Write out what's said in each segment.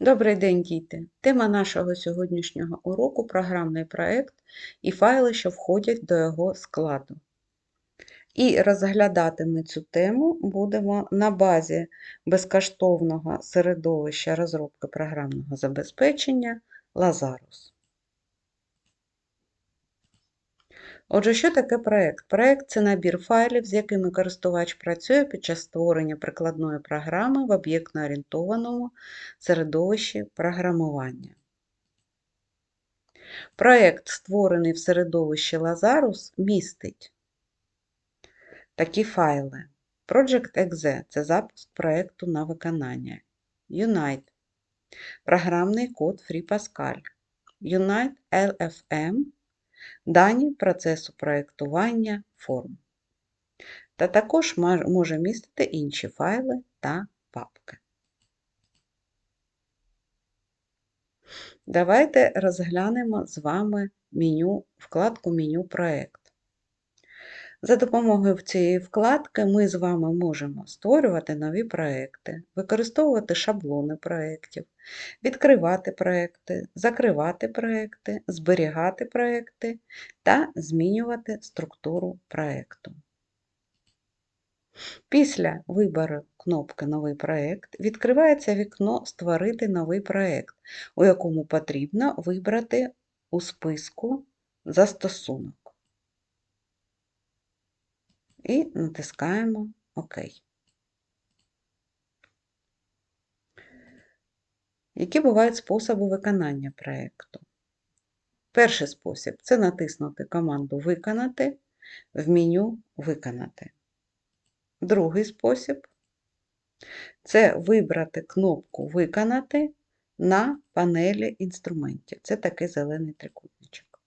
Добрий день, діти! Тема нашого сьогоднішнього уроку програмний проєкт і файли, що входять до його складу. І розглядати ми цю тему будемо на базі безкоштовного середовища розробки програмного забезпечення Lazarus. Отже, що таке проєкт? Проєкт це набір файлів, з якими користувач працює під час створення прикладної програми в об'єктно-орієнтованому середовищі програмування. Проєкт, створений в середовищі Lazarus, містить такі файли. Project.exe це запуск проєкту на виконання. Unite програмний код FreePascal. Unite LFM дані процесу проєктування форм. Та також може містити інші файли та папки. Давайте розглянемо з вами меню, вкладку меню проєкт. За допомогою цієї вкладки ми з вами можемо створювати нові проекти, використовувати шаблони проєктів, відкривати проекти, закривати проекти, зберігати проекти та змінювати структуру проєкту. Після вибору кнопки Новий проєкт відкривається вікно Створити новий проєкт, у якому потрібно вибрати у списку застосунок і натискаємо ОК. Які бувають способи виконання проєкту? Перший спосіб це натиснути команду Виконати в меню Виконати. Другий спосіб це вибрати кнопку Виконати на панелі інструментів. Це такий зелений трикутничок.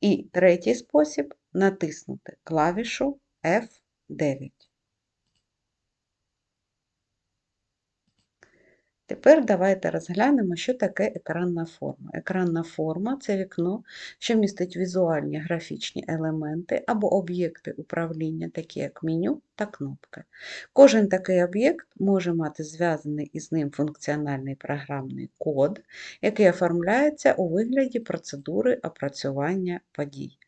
І третій спосіб натиснути клавішу F9. Тепер давайте розглянемо, що таке екранна форма. Екранна форма це вікно, що містить візуальні графічні елементи або об'єкти управління, такі як меню та кнопки. Кожен такий об'єкт може мати зв'язаний із ним функціональний програмний код, який оформляється у вигляді процедури опрацювання подій.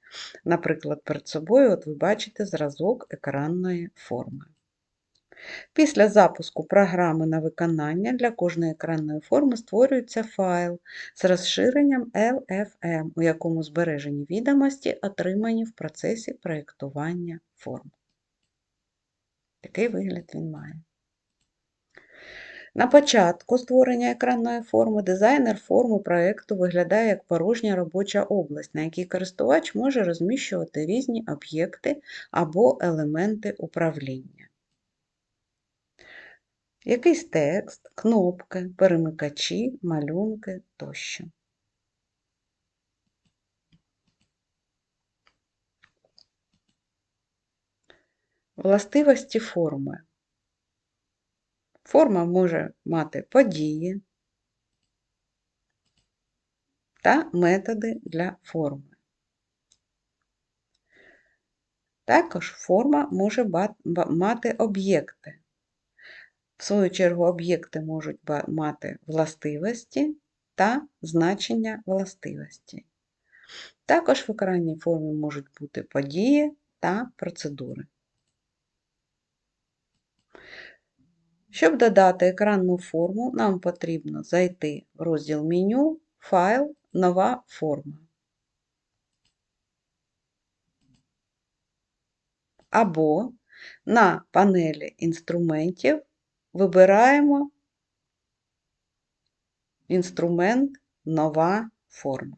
Наприклад, перед собою от ви бачите зразок екранної форми. Після запуску програми на виконання для кожної екранної форми створюється файл з розширенням LFM, у якому збережені відомості, отримані в процесі проєктування форм. Такий вигляд він має. На початку створення екранної форми дизайнер форми проєкту виглядає як порожня робоча область, на якій користувач може розміщувати різні об'єкти або елементи управління. Якийсь текст, кнопки, перемикачі, малюнки тощо. Властивості форми. Форма може мати події та методи для форми. Також форма може мати об'єкти. В свою чергу, об'єкти можуть мати властивості та значення властивості. Також в екранній формі можуть бути події та процедури. Щоб додати екранну форму, нам потрібно зайти в розділ меню, файл, нова форма. Або на панелі інструментів вибираємо інструмент Нова форма.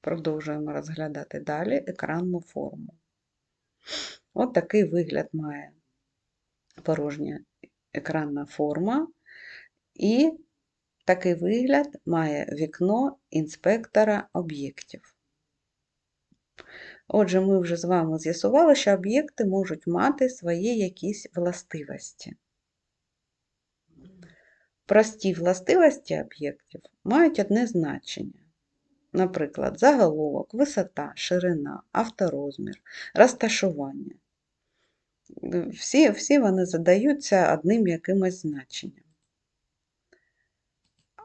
Продовжуємо розглядати далі екранну форму. От такий вигляд має порожня екранна форма, і такий вигляд має вікно інспектора об'єктів. Отже, ми вже з вами з'ясували, що об'єкти можуть мати свої якісь властивості. Прості властивості об'єктів мають одне значення. Наприклад, заголовок, висота, ширина, авторозмір, розташування. всі, всі вони задаються одним якимось значенням.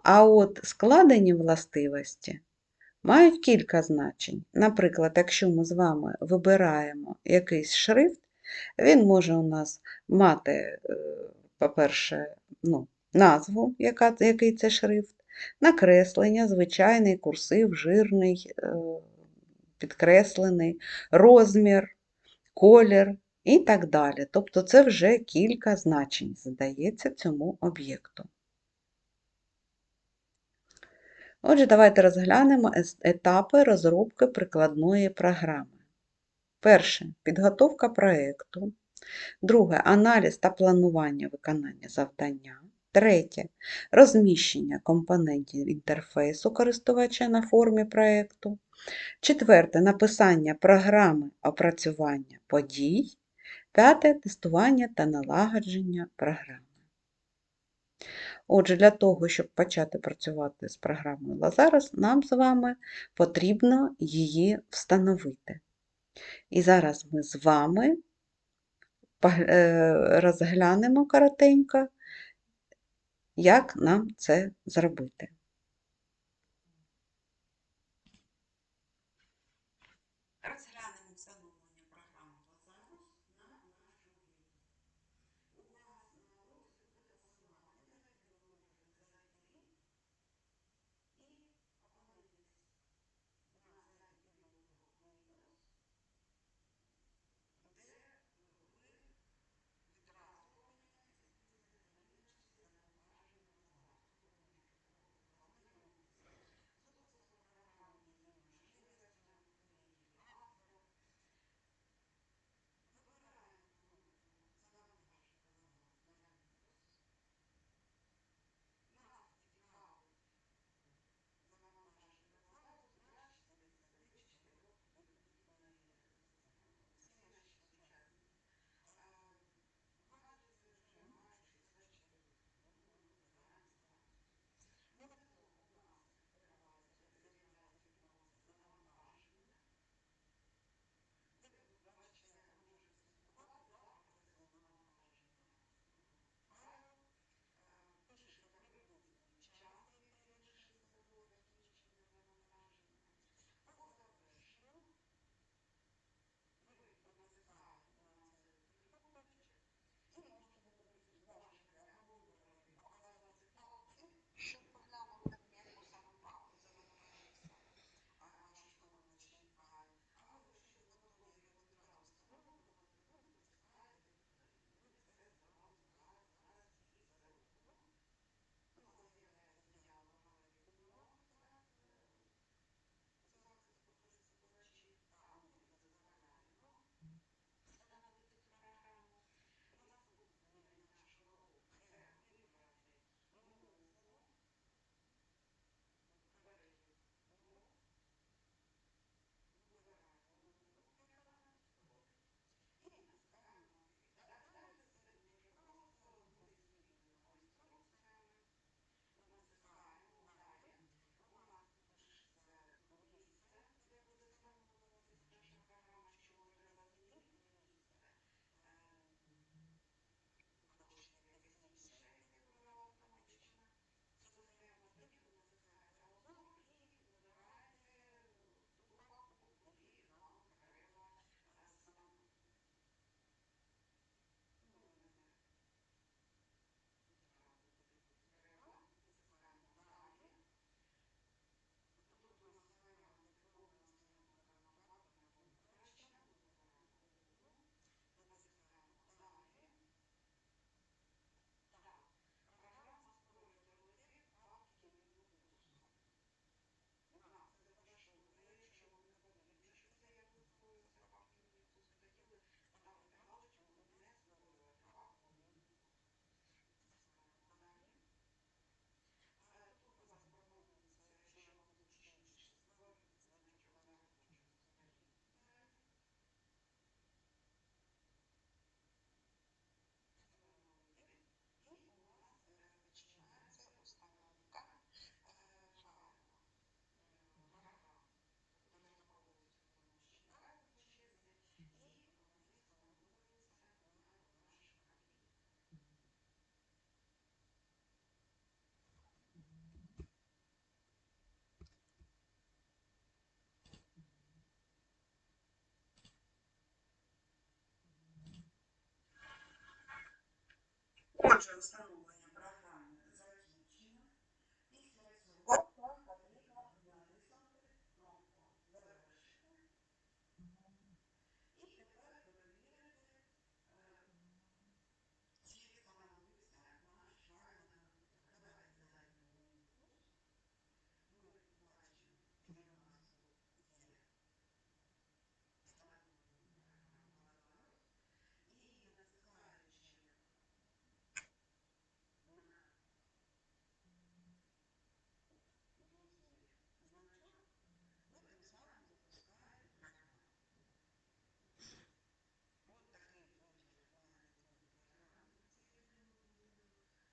А от складені властивості мають кілька значень. Наприклад, якщо ми з вами вибираємо якийсь шрифт, він може у нас мати, е, по-перше, ну, назву, яка, який це шрифт, накреслення, звичайний, курсив, жирний, е, підкреслений, розмір, колір і так далі. Тобто це вже кілька значень задається цьому об'єкту. Отже, давайте розглянемо етапи розробки прикладної програми. Перше підготовка проєкту. Друге аналіз та планування виконання завдання. Третє розміщення компонентів інтерфейсу користувача на формі проєкту. Четверте написання програми опрацювання подій. П'яте тестування та налагодження програми. Отже, для того, щоб почати працювати з програмою Lazarus, нам з вами потрібно її встановити. І зараз ми з вами е, розглянемо коротенько, як нам це зробити. Отже, встановлення програми закінчено. Після цього вам потрібно натиснути кнопку «Завершити». І тепер перевірити, е, чи встановився наш файл на комп'ютер. Давайте зайдемо в Windows. Ми бачимо, що у нас тут є встановлена програма «Лазарус». І натискаючи на жовтий значок, ви тим самим запускаєте програму.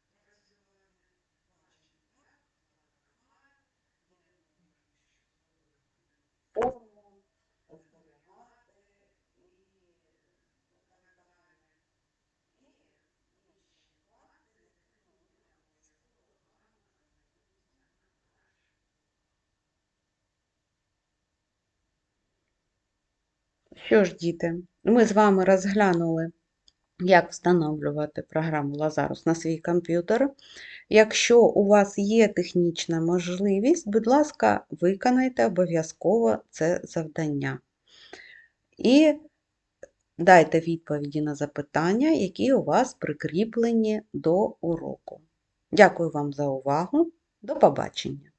От такий потяг має бути програма, з якою ми будемо працювати. Бачимо, так, файл, де ми можемо щось вводити форму, зберігати і так далі. І інші вкладки, з якими ми обов'язково з вами ознайомимося надалі. Що ж, діти, ми з вами розглянули, як встановлювати програму Lazarus на свій комп'ютер. Якщо у вас є технічна можливість, будь ласка, виконайте обов'язково це завдання. І дайте відповіді на запитання, які у вас прикріплені до уроку. Дякую вам за увагу. До побачення!